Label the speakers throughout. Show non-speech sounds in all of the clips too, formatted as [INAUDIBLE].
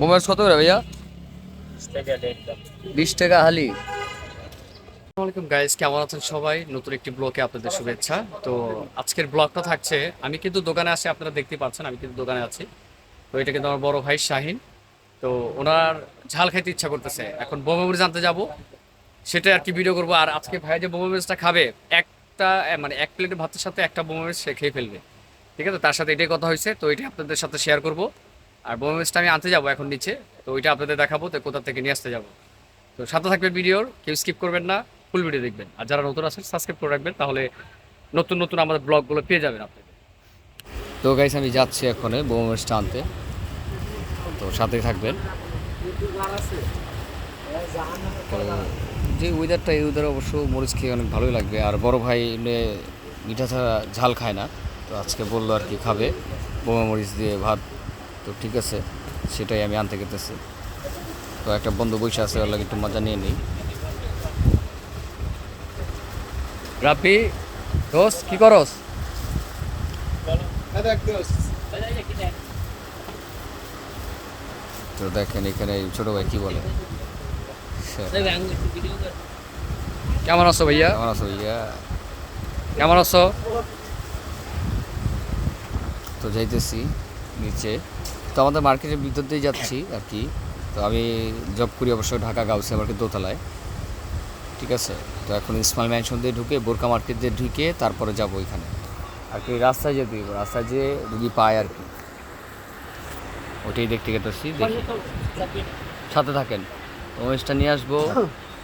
Speaker 1: Mobile কত করে ভাইয়া? বিশ টাকা হালি। আসসালামাইকুম গাইস কেমন আছেন সবাই? নতুন একটি ব্লগে আপনাদের শুভেচ্ছা। তো আজকের ব্লগটা থাকছে, আমি কিন্তু দোকানে আসি, আপনারা দেখতে পাচ্ছেন, আমি কিন্তু দোকানে আছি। তো এটা কিন্তু আমার বড় ভাই শাহিন। তো ওনার ঝাল খাইতে ইচ্ছা করতেছে। এখন বোমামুড়ি জানতে যাব। সেটা আর কি ভিডিও করব। আর আজকে ভাই যে বোমামুড়িটা খাবে, একটা মানে এক প্লেট ভাতের সাথে একটা বোমামুড়ি সে খেয়ে ফেলবে। ঠিক আছে? তার সাথে এটাই কথা হয়েছে। তো এটা আপনাদের সাথে শেয়ার করব। আর বোমা বোমামুড়িটা আমি আনতে যাব এখন নিচে, তো ওইটা আপনাদের দেখাবো, তো কোথা থেকে নিয়ে আসতে যাব। তো সাথে থাকবেন ভিডিওর, কেউ স্কিপ করবেন না ফুল ভিডিও দেখবেন। আর যারা নতুন আছেন সাবস্ক্রাইব করে রাখবেন, তাহলে নতুন নতুন আমাদের ব্লগগুলো পেয়ে যাবেন আপনি। তো গাইস আমি যাচ্ছি এখন বোমা বোমামরিচটা আনতে। তো সাথেই থাকবেন। যে ওয়েদারটা এই ওয়েদারে অবশ্য মরিচ খেয়ে অনেক ভালোই লাগবে। আর বড় ভাই মিঠা ছাড়া ঝাল খায় না, তো আজকে বলল আর কি খাবে। বোমা মরিচ দিয়ে ভাত তো ঠিক আছে সেটাই আমি আনতে গেতেছি। তো একটা বন্ধু বসে আছে ওর লাগে একটু মজা নিয়ে নিই। রাপি দোস কি করস? তো দেখেন এখানে ছোট ভাই কি বলে? কেমন আছো ভাইয়া? কেমন আছো ভাইয়া? কেমন আছো? তো যাইতেছি। নিচে তো আমাদের মার্কেটের ভিতর দিয়ে যাচ্ছি আর কি। তো আমি জব করি অবশ্য ঢাকা গাউসি মার্কেট দোতলায়। ঠিক আছে? তো এখন ইসমাইল ম্যানশন দিয়ে ঢুকে বোরকা মার্কেট দিয়ে ঢুকে তারপরে যাব ওইখানে। আর কি রাস্তায় যেতে দিব রাস্তায় যে রুগী পায় আর কি। ওটাই দেখতে গেতেছি দেখি। সাথে থাকেন। অনুষ্ঠান নিয়ে আসব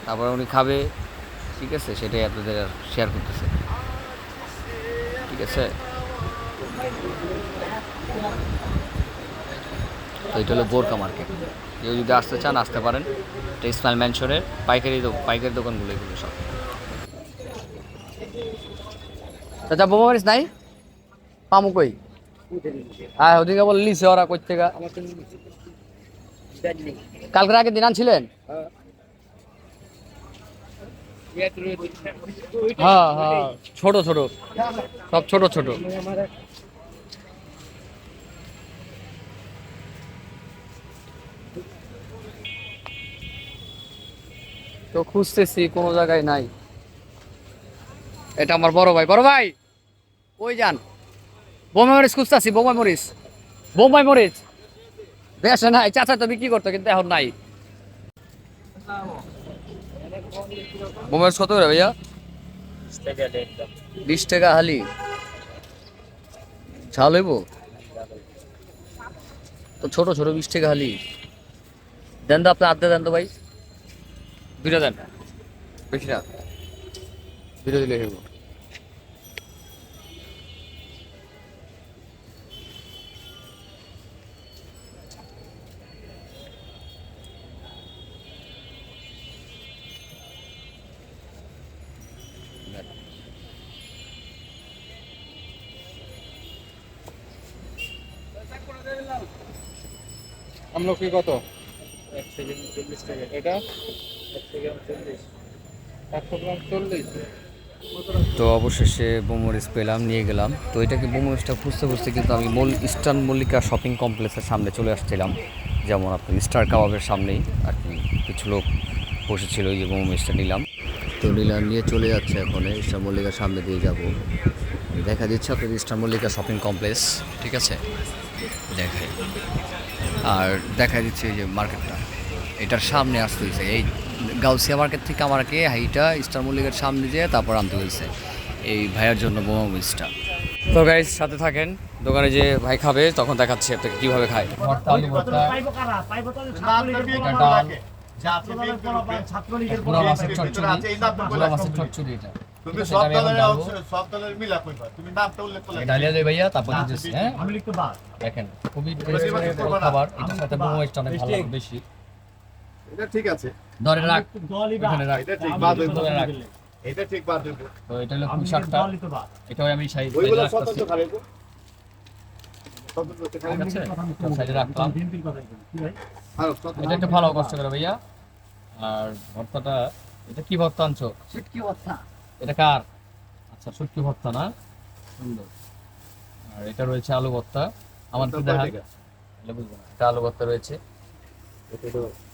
Speaker 1: তারপর উনি খাবে। ঠিক আছে? সেটাই আপনাদের শেয়ার করতেছে। ঠিক আছে? তো এটা হলো বোরকা মার্কেট। কেউ যদি আসতে চান, আসতে পারেন। এটা ইসমাইল ম্যানশনের পাইকারি পাইকারি দোকানগুলো এগুলো সব। চাচা, বোমা মারিস নাই? পামু কই? হ্যাঁ ওদিকে বলে লিসে ওরা কই থেকে কালকের আগে দিন আনছিলেন? হ্যাঁ হ্যাঁ। ছোট ছোট। সব ছোট ছোট। তো খুঁজতেছি, কোনো জায়গায় নাই। এটা আমার বড় ভাই। বড় ভাই ওই যান? বোম্বাই মরিচ খুঁজতেছি, বোম্বাই মরিচ। বোম্বাই মরিচ। বেশ নাই, চাচা তো বিক্রি করতো, কিন্তু এখন নাই। বোম্বাই কত করে ভাইয়া? বিশ টাকা হালি। ঝাল হইব? তো ছোট ছোট বিশ টাকা হালি। দেন তো আপনি আধা দেন তো ভাই। দুইটা দেন। বেশি না। দুইটা দিলে হইব।
Speaker 2: আমলকি কত? এটা একশো গ্রাম চল্লিশ
Speaker 1: তো অবশেষে বোমরিস পেলাম নিয়ে গেলাম। তো এটাকে বোমরিসটা খুঁজতে খুঁজতে কিন্তু আমি মল ইস্টার্ন মল্লিকা শপিং কমপ্লেক্সের সামনে চলে আসছিলাম। যেমন আপনি স্টার কাবাবের সামনেই আর কি কিছু লোক বসেছিল ওই যে বোমরিসটা নিলাম। তো নিলাম, নিয়ে চলে যাচ্ছে এখন ইস্টার মল্লিকার সামনে দিয়ে যাব। দেখা দিচ্ছে আপনাদের ইস্টার মল্লিকা শপিং কমপ্লেক্স, ঠিক আছে? দেখাই। আর দেখা দিচ্ছে এই যে মার্কেটটা। এটার সামনে আসতে হয়েছে এই গাউসিয়া মার্কেট থেকে আমাকে হাইটা স্টার মল্লিকের সামনে যেয়ে তারপর আনতে হয়েছে এই ভাইয়ের জন্য বোমা মরিচটা তো গাইজ সাথে থাকেন। দোকানে যে ভাই খাবে তখন দেখাচ্ছি আপনাকে কীভাবে খায়। হ্যাঁ? দেখেন খুবই খাবার। এটার সাথে বেশি।
Speaker 3: এটা ঠিক আছে।
Speaker 1: ধরে রাখ। এখানে রাখ।
Speaker 3: এটা ঠিক বাদ
Speaker 1: ধরে রাখ।
Speaker 3: এটা ঠিক
Speaker 1: তো এটা হলো আমি সাইড
Speaker 3: ওইগুলো স্বতন্ত্র
Speaker 1: এটা সাইডে রাখলাম।
Speaker 3: আর স্বতন্ত্র
Speaker 1: এটা একটু ভালো কষ্ট করে ভাইয়া। আর ভর্তাটা এটা কি ভর্তা আনছো? এটা কার? আচ্ছা শুটকি ভর্তা না? সুন্দর। আর এটা রয়েছে আলু ভর্তা। আমার
Speaker 3: কয়
Speaker 1: দেখা এটা বুঝব না এটা আলু ভর্তা রয়েছে।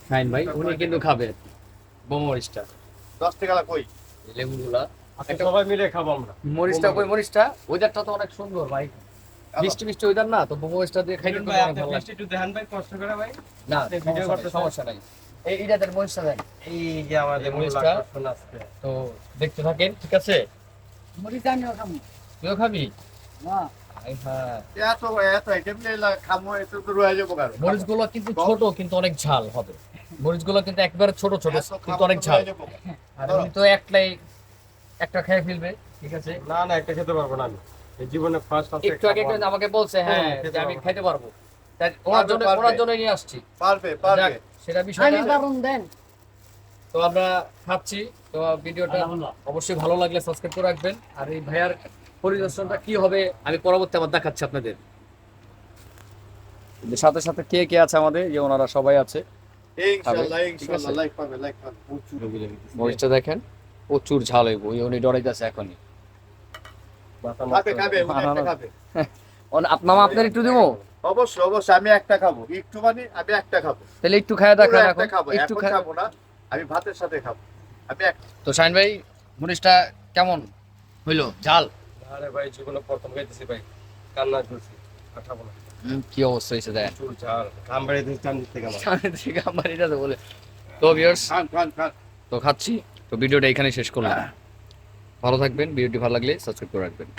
Speaker 1: ফাইন ভাই উনি কিন্তু খাবে। বোম মরিচটা
Speaker 3: দশ টাকা কই
Speaker 1: লেবুগুলা।
Speaker 2: সবাই মিলে খাব আমরা।
Speaker 1: মরিচটা কই মরিচটা? ওয়েদারটা তো অনেক সুন্দর ভাই। মিষ্টি মিষ্টি ওয়েদার না তো বোম মরিচটা দিয়ে তো অনেক ভালো লাগে
Speaker 2: একটু দেখান ভাই কষ্ট করে ভাই।
Speaker 1: না
Speaker 2: ভিডিও
Speaker 1: সমস্যা সমস্যা নাই। এই এইটাদের মরিচটা দেন।
Speaker 2: এই যে আমাদের
Speaker 1: মরিচটা? তো দেখতে থাকেন ঠিক আছে? তুইও খাবি। আই হ্যাঁ
Speaker 3: এত এত কেমনে খামো এত তো রয়ে যাব কারও।
Speaker 1: মরিচগুলো কিন্তু ছোট কিন্তু অনেক ঝাল হবে। মরিচগুলো কিন্তু একবারে ছোট ছোট কিন্তু অনেক ঝাল। আর উনি তো একটাই একটা খেয়ে ফেলবে ঠিক আছে?
Speaker 2: না না একটা খেতে পারব না আমি। জীবনে ফার্স্ট
Speaker 1: একটু আগে আমাকে বলছে হ্যাঁ যে আমি
Speaker 2: পারব।
Speaker 1: ওনার জন্য ওনার জন্য নিয়ে আসছি।
Speaker 3: পারবে পারবে।
Speaker 1: সেটা বিষয় তো আমরা খাচ্ছি। তো ভিডিওটা অবশ্যই ভালো লাগলে সাবস্ক্রাইব করে রাখবেন। আর এই ভাইয়ার পরিদর্শনটা কি হবে আমি পরবর্তী আবার দেখাচ্ছি আপনাদের। সাথে সাথে কে কে আছে আমাদের যে ওনারা সবাই আছে। মরিচটা দেখেন প্রচুর ঝাল হইব উনি ডরাইতেছে এখনই। [LAUGHS] আপনার একটু দেবো
Speaker 3: অবশ্যই অবশ্যই আমি একটা খাব। একটু মানে আমি একটা খাব।
Speaker 1: তাহলে একটু খায় দেখান এখন।
Speaker 3: খাব
Speaker 1: একটু
Speaker 3: খাব না আমি ভাতের সাথে খাব। আমি
Speaker 1: তো শাইন ভাই মরিচটা কেমন হইল? ঝাল?
Speaker 2: আরে ভাই জীবনে প্রথম খাইতেছি ভাই। কান্না করছি কথা বলা
Speaker 1: কি অবস্থা হয়েছে দেখ।
Speaker 2: ঘাম বেড়ে দিচ্ছে থেকে
Speaker 1: থেকে তো বলে। তো ভিউয়ার্স খাচ্ছি। তো ভিডিওটা এখানে শেষ করলাম। ভালো থাকবেন ভিডিওটি ভালো লাগলে সাবস্ক্রাইব করে রাখবেন।